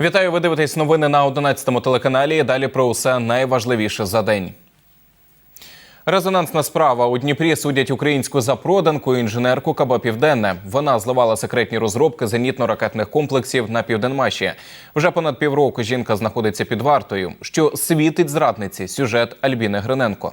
Вітаю, ви дивитесь новини на 11 телеканалі. Далі про усе найважливіше за день. Резонансна справа у Дніпрі судять українську запроданку інженерку КБ Південне. Вона зливала секретні розробки зенітно-ракетних комплексів на південмаші. Вже понад півроку жінка знаходиться під вартою. Що світить зрадниці? Сюжет Альбіни Гриненко.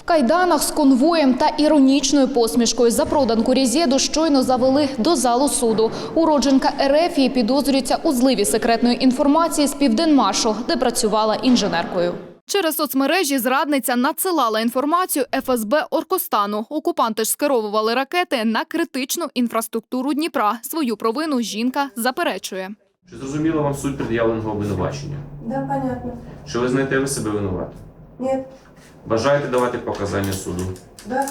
В кайданах з конвоєм та іронічною посмішкою запроданку Різєду щойно завели до залу суду. Уродженка Ерефії підозрюється у зливі секретної інформації з Південмашу, де працювала інженеркою. Через соцмережі зрадниця надсилала інформацію ФСБ Оркостану. Окупанти ж скеровували ракети на критичну інфраструктуру Дніпра. Свою провину жінка заперечує. Чи зрозуміла вам суть пред'явленого обвинувачення? Да, понятно. Чи ви знаєте ви себе винувати? Нет. Бажаєте давати показання суду? Да.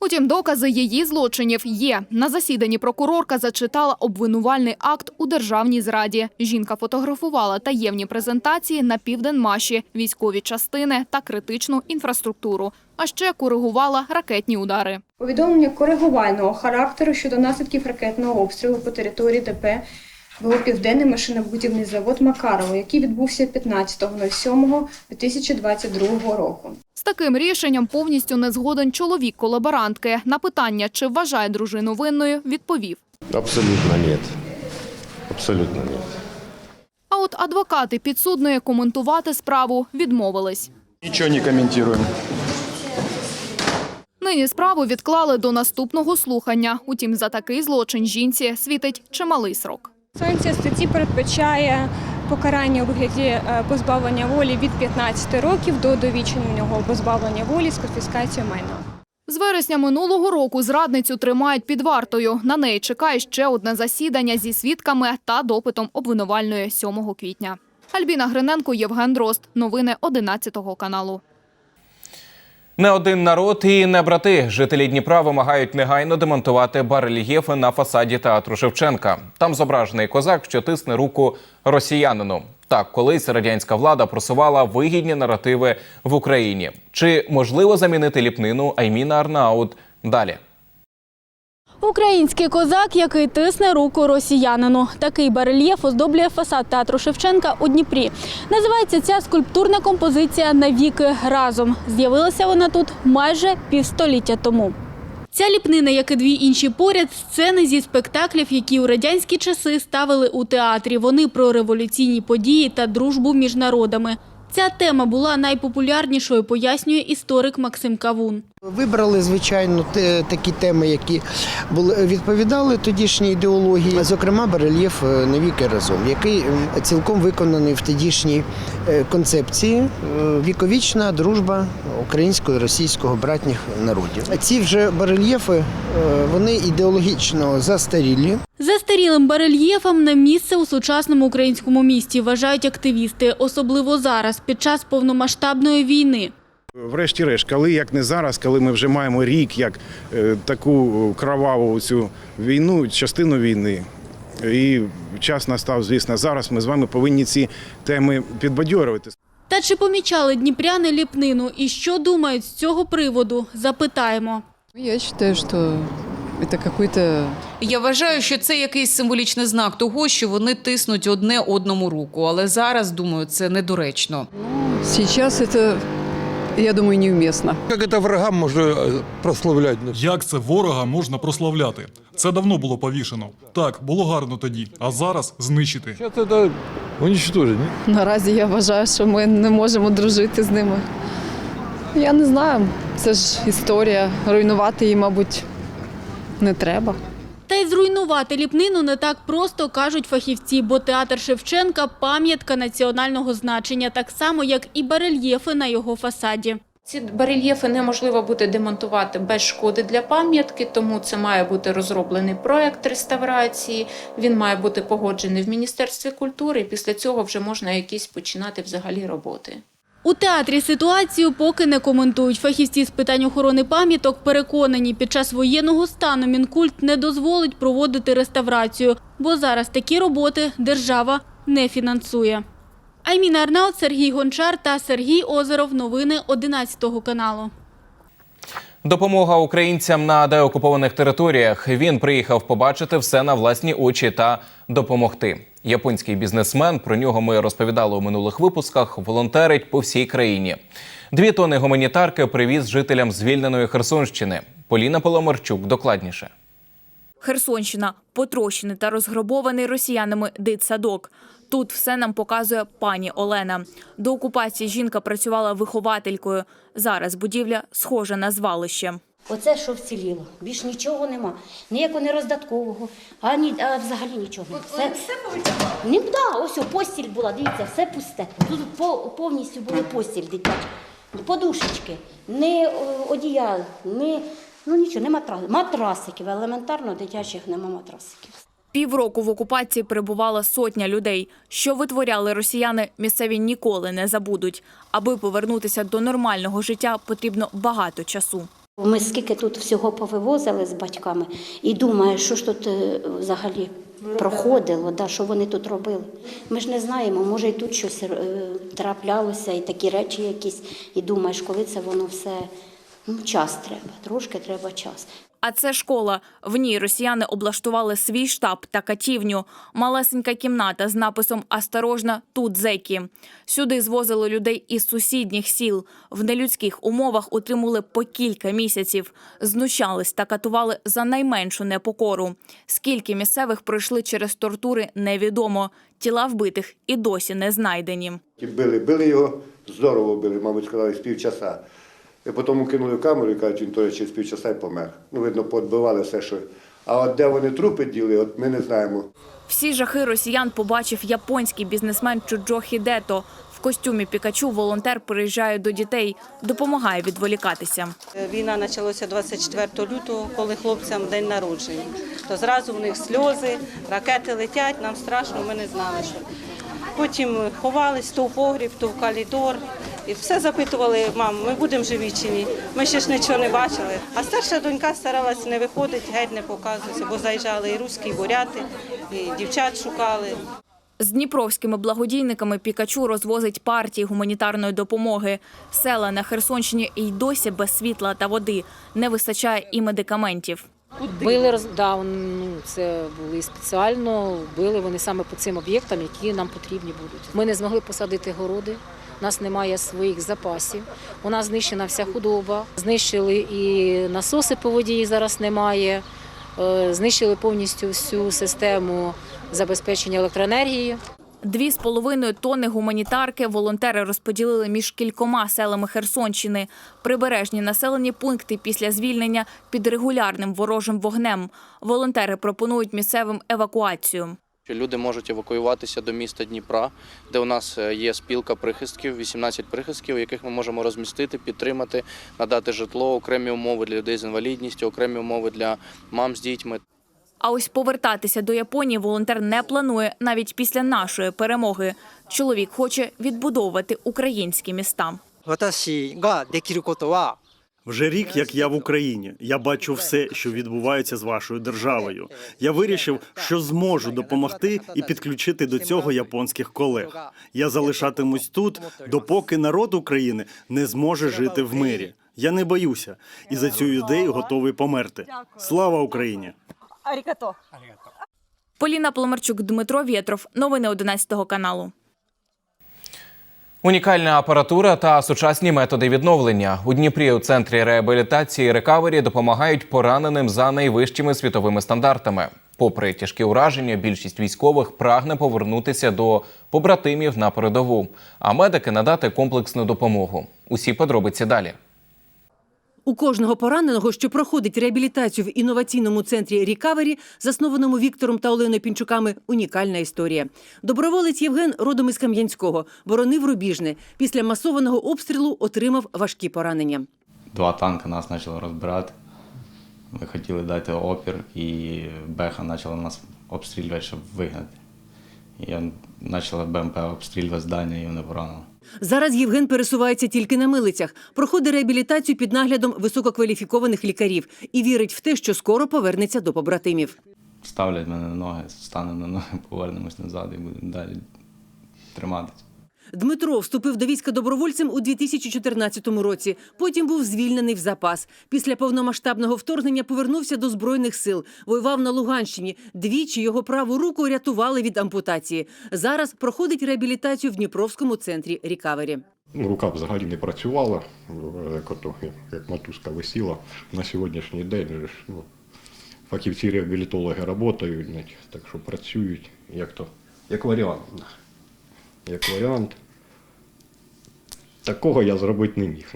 Утім, докази її злочинів є. На засіданні прокурорка зачитала обвинувальний акт у державній зраді. Жінка фотографувала таємні презентації на південмаші, військові частини та критичну інфраструктуру. А ще коригувала ракетні удари. Повідомлення коригувального характеру щодо наслідків ракетного обстрілу по території ДП Південний машинобудівний завод Макарово, який відбувся 15.07.2022 року. З таким рішенням повністю не згоден чоловік колаборантки. На питання, чи вважає дружину винною, відповів. Абсолютно нет. Абсолютно нет. А от адвокати підсудної коментувати справу відмовились. Ничего не комментируем. Нині справу відклали до наступного слухання. Утім, за такий злочин жінці світить чималий срок. Санкція статті передбачає покарання у вигляді е, позбавлення волі від 15 років до довіченого позбавлення волі з конфіскацією майна. З вересня минулого року зрадницю тримають під вартою. На неї чекає ще одне засідання зі свідками та допитом обвинувальної 7 квітня. Альбіна Гриненко, Євген Дрозд. Новини 11 каналу. Не один народ і не брати. Жителі Дніпра вимагають негайно демонтувати барельєфи на фасаді театру Шевченка. Там зображений козак, що тисне руку росіянину. Так, колись радянська влада просувала вигідні наративи в Україні. Чи можливо замінити ліпнину Айміна Арнаут? Далі. Український козак, який тисне руку росіянину. Такий барельєф оздоблює фасад театру Шевченка у Дніпрі. Називається ця скульптурна композиція навіки разом. З'явилася вона тут майже півстоліття тому. Ця ліпнина, як і дві інші поряд, сцени зі спектаклів, які у радянські часи ставили у театрі. Вони про революційні події та дружбу між народами. Ця тема була найпопулярнішою, пояснює історик Максим Кавун. Вибрали, звичайно, такі теми, які були відповідали тодішній ідеології, зокрема барельєф е, навіки разом, який цілком виконаний в тодішній е, концепції е, віковічна дружба українського і російського братніх народів. Ці вже барельєфи вони ідеологічно застарілі. Застарілим барельєфам на місце у сучасному українському місті вважають активісти, особливо зараз, під час повномасштабної війни. Врешті-решт, коли як не зараз, коли ми вже маємо рік як е, таку кроваву цю війну, частину війни. І час настав, звісно, зараз ми з вами повинні ці теми підбадьорювати. Та чи помічали дніпряни ліпнину і що думають з цього приводу? Запитаємо. Я считаю, что это какой-то Я вважаю, що це якийсь символічний знак того, що вони тиснуть одне одному руку. Але зараз думаю, це недоречно. сейчас это, я думаю, неуместно. Як це врагам можна е, прославляти? Як це ворога можна прославляти? Це давно було повішено. Так, було гарно тоді, а зараз знищити. Зараз це уничтожить, ні? Наразі я вважаю, що ми не можемо дружити з ними. Я не знаю, це ж історія. Руйнувати її, мабуть, не треба. Й зруйнувати ліпнину не так просто, кажуть фахівці, бо театр Шевченка – пам'ятка національного значення, так само, як і барельєфи на його фасаді. Ці барельєфи неможливо буде демонтувати без шкоди для пам'ятки, тому це має бути розроблений проект реставрації. Він має бути погоджений в Міністерстві культури. і Після цього вже можна якісь починати взагалі роботи. У театрі ситуацію поки не коментують. Фахівці з питань охорони пам'яток переконані, під час воєнного стану Мінкульт не дозволить проводити реставрацію, бо зараз такі роботи держава не фінансує. Айміна Арнаут, Сергій Гончар та Сергій Озеров. Новини 11 каналу. Допомога українцям на деокупованих територіях. Він приїхав побачити все на власні очі та допомогти. Японський бізнесмен, про нього ми розповідали у минулих випусках, волонтерить по всій країні. Дві тони гуманітарки привіз жителям звільненої Херсонщини. Поліна Поломарчук докладніше. Херсонщина потрощений та розграбований росіянами дитсадок. Тут все нам показує пані Олена. До окупації жінка працювала вихователькою. Зараз будівля схожа на звалище. Оце що вціліло. Більш нічого нема. Ніякого не роздаткового, ані а взагалі нічого. Все, все Ні, да, ось о, постіль була, дивіться, все пусте. Тут по- повністю були постіль дитяча. Подушечки, не одіял, не, ну нічого, не матрас, матрасиків. Елементарно дитячих нема матрасиків. Півроку в окупації перебувала сотня людей. Що витворяли росіяни, місцеві ніколи не забудуть. Аби повернутися до нормального життя, потрібно багато часу. Ми скільки тут всього повивозили з батьками і думаю, що ж тут е, взагалі проходило, да, що вони тут робили. Ми ж не знаємо, може і тут щось е, траплялося, і такі речі якісь, і думаєш, коли це воно все. Ну, час треба, трошки треба час. А це школа. В ній росіяни облаштували свій штаб та катівню. Малесенька кімната з написом «Осторожно, тут зеки». Сюди звозили людей із сусідніх сіл. В нелюдських умовах утримували по кілька місяців. Знущались та катували за найменшу непокору. Скільки місцевих пройшли через тортури, невідомо. Тіла вбитих і досі не знайдені. Били, били його, здорово били, мабуть, сказали, з півчаса. І потім кинули в камеру і кажуть, він теж через півчаса й помер. Ну, видно, поотбивали все, що. А от де вони трупи діли, от ми не знаємо. Всі жахи росіян побачив японський бізнесмен Чуджо Хідето. В костюмі Пікачу волонтер приїжджає до дітей, допомагає відволікатися. Війна почалася 24 лютого, коли хлопцям день народження. То зразу в них сльози, ракети летять, нам страшно, ми не знали, що. Потім ховались то в погріб, то в коридор. І все запитували, мам, ми будемо живі чи ні. Ми ще ж нічого не бачили. А старша донька старалась не виходити, геть не показуватися, бо заїжджали і русські, і буряти, і дівчат шукали. З дніпровськими благодійниками Пікачу розвозить партії гуманітарної допомоги. Села на Херсонщині й досі без світла та води. Не вистачає і медикаментів. Били роз- да, ну, це були спеціально, били вони саме по цим об'єктам, які нам потрібні будуть. Ми не змогли посадити городи, у нас немає своїх запасів. У нас знищена вся худоба, знищили і насоси по воді їх зараз немає. Е, Знищили повністю всю систему забезпечення електроенергією. Дві з половиною тонни гуманітарки волонтери розподілили між кількома селами Херсонщини. Прибережні населені пункти після звільнення під регулярним ворожим вогнем. Волонтери пропонують місцевим евакуацію. Що люди можуть евакуюватися до міста Дніпра, де у нас е, є спілка прихистків, 18 прихистків, яких ми можемо розмістити, підтримати, надати житло, окремі умови для людей з інвалідністю, окремі умови для мам з дітьми. А ось повертатися до Японії волонтер не планує навіть після нашої перемоги. Чоловік хоче відбудовувати українські міста. Вже рік, як я в Україні, я бачу все, що відбувається з вашою державою. Я вирішив, що зможу допомогти і підключити до цього японських колег. Я залишатимусь тут, допоки народ України не зможе жити в мирі. Я не боюся, і за цю ідею готовий померти. Слава Україні! Поліна Поломарчук, Дмитро Вєтров, новини 11 каналу. Унікальна апаратура та сучасні методи відновлення у Дніпрі у центрі реабілітації рекавері допомагають пораненим за найвищими світовими стандартами. Попри тяжкі ураження, більшість військових прагне повернутися до побратимів на передову, а медики надати комплексну допомогу. Усі подробиці далі. У кожного пораненого, що проходить реабілітацію в інноваційному центрі Рікавері, заснованому Віктором та Оленою Пінчуками, унікальна історія. Доброволець Євген родом із Кам'янського, боронив рубіжне. Після масованого обстрілу отримав важкі поранення. Два танки нас почали розбирати. Ми хотіли дати опір, і Беха почала нас обстрілювати, щоб вигнати. Я почала БМП обстрілювати здання і вони поранили. Зараз Євген пересувається тільки на милицях, проходить реабілітацію під наглядом висококваліфікованих лікарів і вірить в те, що скоро повернеться до побратимів. Ставлять мене на ноги, станемо на ноги, повернемось назад і будемо далі триматися. Дмитро вступив до війська добровольцем у 2014 році. Потім був звільнений в запас. Після повномасштабного вторгнення повернувся до збройних сил. Воював на Луганщині. Двічі його праву руку рятували від ампутації. Зараз проходить реабілітацію в Дніпровському центрі Рікавері. Ну, Рука взагалі не працювала, як, ото, як, матузка висіла. На сьогоднішній день ну, фахівці реабілітологи працюють, так що працюють як, то, як варіант. Як варіант. Такого я зробити не міг.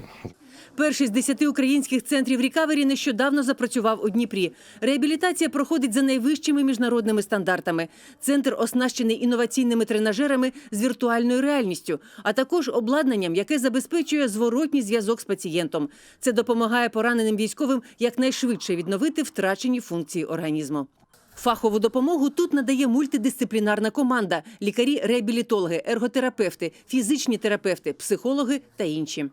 Перший з десяти українських центрів рікавері нещодавно запрацював у Дніпрі. Реабілітація проходить за найвищими міжнародними стандартами. Центр оснащений інноваційними тренажерами з віртуальною реальністю, а також обладнанням, яке забезпечує зворотній зв'язок з пацієнтом. Це допомагає пораненим військовим якнайшвидше відновити втрачені функції організму. Фахову допомогу тут надає мультидисциплінарна команда: лікарі-реабілітологи, ерготерапевти, фізичні терапевти, психологи та інші.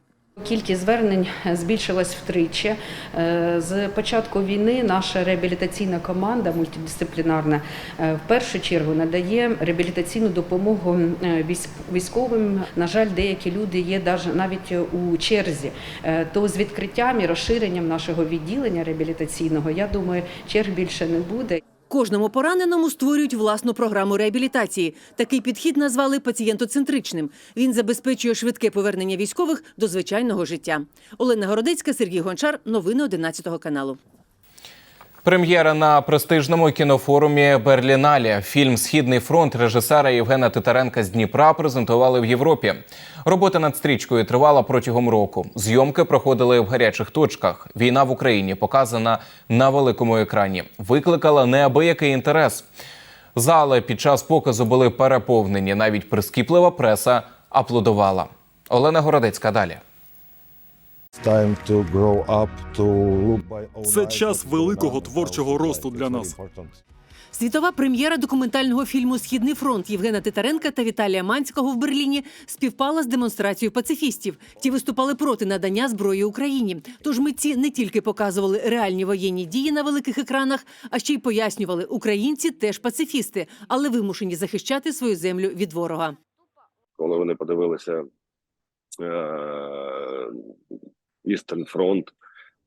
Кількість звернень збільшилась втричі. Е, З початку війни наша реабілітаційна команда мультидисциплінарна е, в першу чергу надає реабілітаційну допомогу е, військ- військовим. На жаль, деякі люди є навіть у черзі. То з відкриттям і розширенням нашого відділення реабілітаційного, я думаю, черг більше не буде. Кожному пораненому створюють власну програму реабілітації. Такий підхід назвали пацієнтоцентричним. Він забезпечує швидке повернення військових до звичайного життя. Олена Городецька, Сергій Гончар. Новини 11 каналу. Прем'єра на престижному кінофорумі Берліналі. Фільм Східний фронт режисера Євгена Титаренка з Дніпра презентували в Європі. Робота над стрічкою тривала протягом року. Зйомки проходили в гарячих точках. Війна в Україні показана на великому екрані. Викликала неабиякий інтерес. Зали під час показу були переповнені. Навіть прискіплива преса аплодувала. Олена Городецька далі. Це час великого творчого росту для нас. Світова прем'єра документального фільму Східний фронт Євгена Титаренка та Віталія Манського в Берліні співпала з демонстрацією пацифістів. Ті виступали проти надання зброї Україні. Тож митці не тільки показували реальні воєнні дії на великих екранах, а ще й пояснювали, українці теж пацифісти, але вимушені захищати свою землю від ворога. коли вони подивилися Eastern Front,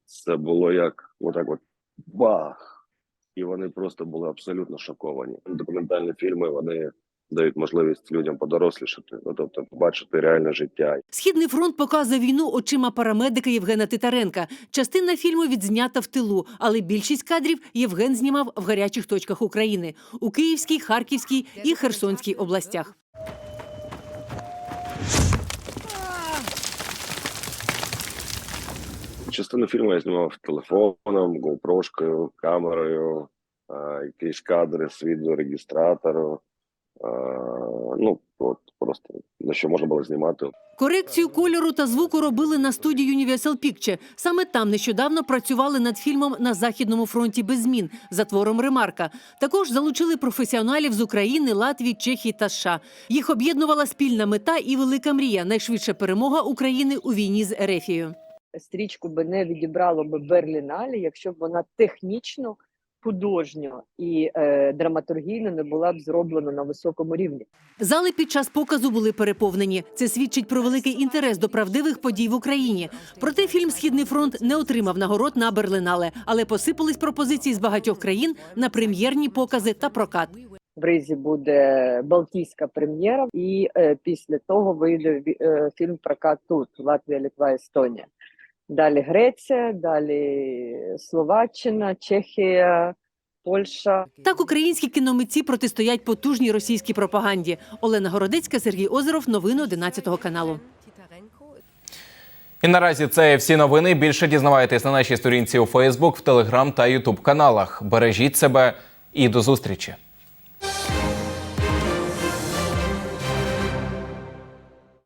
це було як отак от бах! І вони просто були абсолютно шоковані. Документальні фільми вони дають можливість людям подорослішати, ну тобто побачити реальне життя. Східний фронт показує війну очима парамедика Євгена Титаренка. Частина фільму відзнята в тилу, але більшість кадрів Євген знімав в гарячих точках України у Київській, Харківській і Херсонській областях. Частину фільму я знімав телефоном, GoPro-шкою, камерою, якісь кадри з відеорегістратору. Ну, от просто на що можна було знімати. Корекцію кольору та звуку робили на студії Universal Picture. Саме там нещодавно працювали над фільмом на західному фронті без змін за твором Ремарка. Також залучили професіоналів з України, Латвії, Чехії та США. Їх об'єднувала спільна мета і велика мрія найшвидша перемога України у війні з Ерефією. Стрічку би не відібрало би Берліналі, якщо б вона технічно, художньо і е, драматургійно не була б зроблена на високому рівні. Зали під час показу були переповнені. Це свідчить про великий інтерес до правдивих подій в Україні. Проте фільм Східний фронт не отримав нагород на Берлинале, але посипались пропозиції з багатьох країн на прем'єрні покази та прокат. В Ризі буде Балтійська прем'єра, і е, після того вийде е, фільм прокат тут Латвія, Литва, Естонія. Далі Греція, далі Словаччина, Чехія, Польща. Так українські кіномитці протистоять потужній російській пропаганді. Олена Городецька, Сергій Озеров. Новини 11 каналу. І наразі це всі новини. Більше дізнавайтесь на нашій сторінці у Фейсбук, в Телеграм та Ютуб каналах. Бережіть себе і до зустрічі.